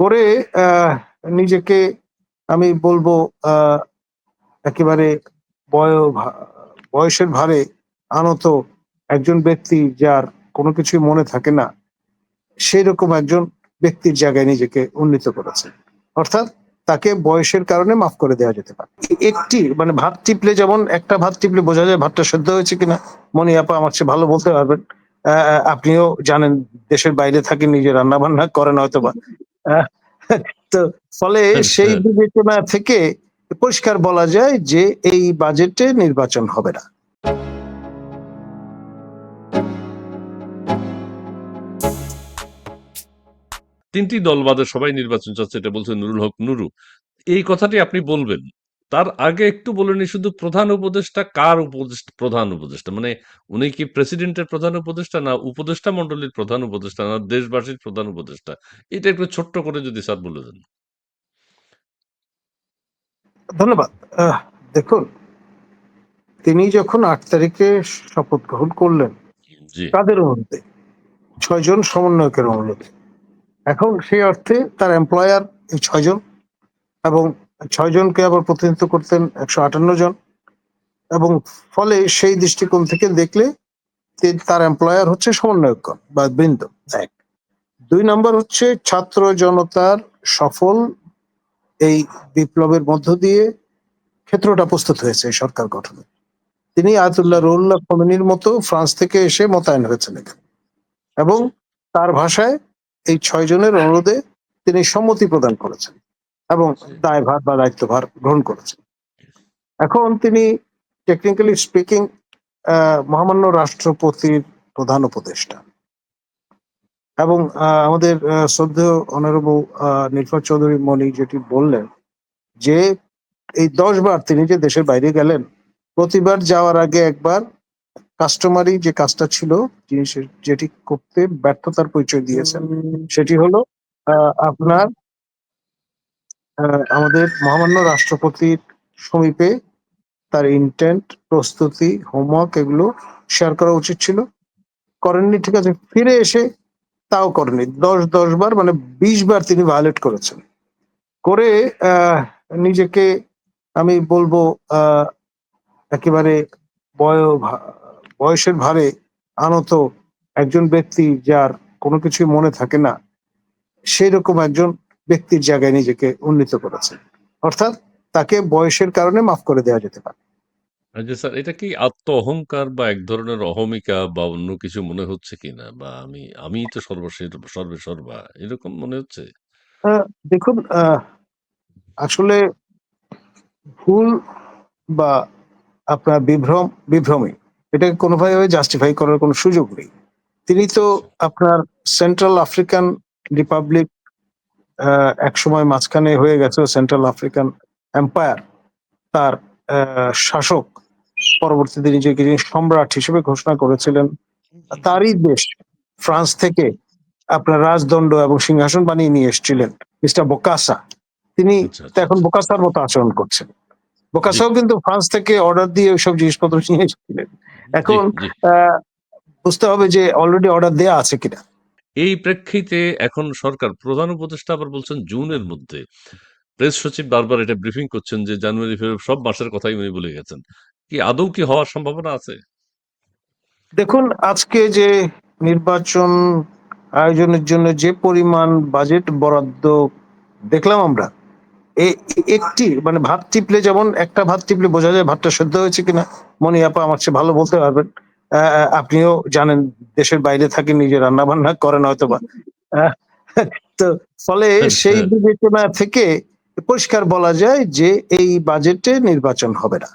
করে নিজেকে আমি বলব একেবারে বয়সের ভারে আনত একজন ব্যক্তি যার কোনো কিছুই মনে থাকে না সেই রকম একজন ব্যক্তির জায়গায় নিজেকে উন্নীত করেছে। অর্থাৎ তাকে বয়সের কারণে মাফ করে দেওয়া যেতে পারে। একটি মানে ভাত টিপলে যেমন একটা ভাত টিপলে বোঝা যায় ভাতটা সেদ্ধ হয়েছে কিনা। মনি আপা আমার চেয়ে ভালো বলতে পারবেন। আপনিও জানেন, দেশের বাইরে থাকেন, নিজে রান্না বান্না করেন হয়তো বা তো ফলে সেই হ্যাঁ। বিবেচনা থেকে পরিষ্কার বলা যায় যে এই বাজেটে নির্বাচন হবে না। তিনটি দল বাদে সবাই নির্বাচন চাচ্ছে এটা বলছে নুরুল হক নুরু। এই কথাটি আপনি বলবেন? তার আগে একটু বলে নি শুধু প্রধান উপদেষ্টা কার উপদেষ্টা প্রধান উপদেষ্টা? মানে উনি কি প্রেসিডেন্টের প্রধান উপদেষ্টা না উপদেষ্টা মন্ডলীর প্রধান উপদেষ্টা না দেশবাসীর প্রধান উপদেষ্টা? এটা একটু ছোট্ট করে যদি স্যার বলে দেন। ধন্যবাদ। দেখুন তিনি যখন আট তারিখে শপথ গ্রহণ করলেন তাদের অনুরোধে ছয়জন সমন্বয়কের অনুরোধে। এখন সেই অর্থে তার এমপ্লয়ার এই ছয়জন এবং ছয়জনকে আবার প্রতিনিধিত্ব করতেন একশো আটান্ন জন। এবং ফলে সেই দৃষ্টিকোণ থেকে দেখলে তার এমপ্লয়ার হচ্ছে সমন্বয়কগণ বা বৃন্দ, এক। দুই নম্বর হচ্ছে ছাত্র জনতার সফল এই বিপ্লবের মধ্য দিয়ে ক্ষেত্রটা প্রস্তুত হয়েছে সরকার গঠনে। তিনি আয়াতুল্লাহ রুল্লাহ খমেনির মতো ফ্রান্স থেকে এসে মোতায়েন হয়েছেন এখানে। এবং তার ভাষায় এই ছয় জনের অনুরোধে তিনি সম্মতি প্রদান করেছেন। এবং দায়ভার বা দায়িত্বভার গ্রহণ করেছেন। এখন তিনি টেকনিক্যালি স্পিকিং মহামান্য রাষ্ট্রপতির প্রধান উপদেষ্টা। এবং আমাদের শ্রদ্ধেয় অনারেবল নীলফার চৌধুরী মনি যেটি বললেন যে এই দশ বার তিনি যে দেশের বাইরে গেলেন প্রতিবার যাওয়ার আগে একবার কাস্টমারি যে কাজটা ছিল তিনি যেটি করতে ব্যর্থতার পরিচয় দিয়েছেন সেটি হলো আহ, আপনার আমাদের মহামান্য রাষ্ট্রপতির সমীপে তার ইন্টেন্ট প্রস্তুতি হোমওয়ার্ক এগুলো শেয়ার করা উচিত ছিল। করেননি, ঠিক আছে, ফিরে এসে তাও করেনি দশ দশ বার মানে বিশ বার তিনি ভায়োলেট করেছেন। করে নিজেকে, আমি বলব একেবারে বয়সের ভারে আনত একজন ব্যক্তি যার কোনো কিছুই মনে থাকে না, সেই রকম একজন ব্যক্তির জায়গায় নিজেকে উন্নীত করেছে। অর্থাৎ তাকে বয়সের কারণে মাফ করে দেওয়া যেতে পারে। যে স্যার এটা কি আত্ম অহংকার বা এক ধরনের অহমিকা বা অন্য কিছু মনে হচ্ছে কিনা? বা আমি আমি তো সর্বশেষ সর্বে সর্বা এরকম মনে হচ্ছে? দেখুন আহ, আসলে ভুল বা আপনার বিভ্রম বিভ্রমী এটাকে কোনোভাবে জাস্টিফাই করার কোনো সুযোগ নেই। তিনি তো আপনার সেন্ট্রাল আফ্রিকান রিপাবলিক এক সময় মাঝখানে হয়ে গেছে সেন্ট্রাল আফ্রিকান এম্পায়ার তার শাসক পরবর্তীতে নিজেকে যিনি সম্রাট হিসেবে ঘোষণা করেছিলেন তারই দেশ ফ্রান্স থেকে আপনার রাজদণ্ড এবং সিংহাসন বানিয়ে নিয়ে এসেছিলেন মিস্টার বোকাসা। তিনি আচ্ছা, এখন আচ্ছা। বোকাসার মতো আচরণ করছেন। বোকাসাও কিন্তু ফ্রান্স থেকে অর্ডার দিয়ে ওইসব জিনিসপত্র নিয়ে এসেছিলেন। এখন বুঝতে হবে যে অলরেডি অর্ডার দেয়া আছে কিনা। এই প্রেক্ষিতে এখন সরকার, প্রধান উপদেষ্টা আবার বলছেন জুনের মধ্যে। প্রেস সচিব বারবার এটা ব্রিফিং করছেন যে জানুয়ারি, ফেব্রুয়ারি সব মাসের কথাই উনি বলে গেছেন। কি আদৌ কি হওয়ার সম্ভাবনা আছে? দেখুন, আজকে যে নির্বাচন আয়োজনের জন্য যে পরিমাণ বাজেট বরাদ্দ দেখলাম আমরা একটি মানে ভাত টিপলে যেমন একটা ভাত টিপলে বোঝা যায় ভাতটা সেদ্ধ হয়েছে কিনা। মনি আপা আমার চেয়ে ভালো বলতে পারবেন। আপনিও জানেন দেশের বাইরে থাকেন নিজে রান্না বান্না করেন হয়তো বা তো ফলে সেই হ্যাঁ। বিবেচনা থেকে পরিষ্কার বলা যায় যে এই বাজেটে নির্বাচন হবে না